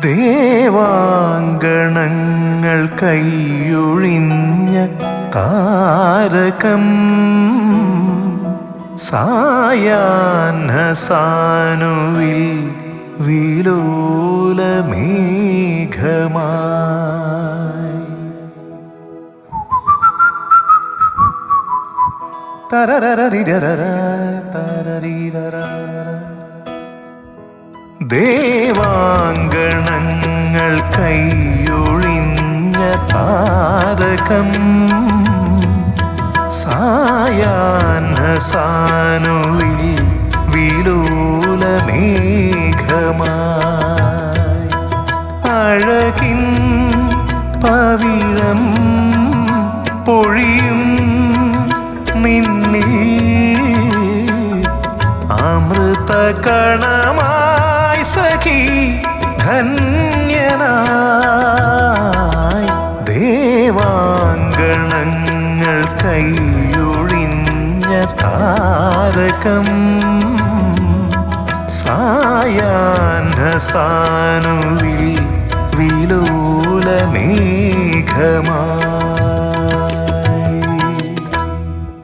ദേവാങ്കണങ്ങൾ കൈയൊഴിഞ്ഞ താരകം. സായാഹസാനുവിൽ വിലോലമേഘമായി. തരരരിരര. തരരിരര ദേവാങ്കണങ്ങൾ കൈയൊഴിഞ്ഞ താരകം സായാഹ്ന സാനുവിൽ വിലോലമേഘമായി അഴകിൻ പവിഴം പൊഴിയും നിന്നിൽ. അമൃതകണമായി സഖി ധന്യനായി ദേവാങ്കണങ്ങൾ കൈയൊഴിഞ്ഞ താരകം സായാന്ധസാനുവിൽ വിലോലമേഘമായി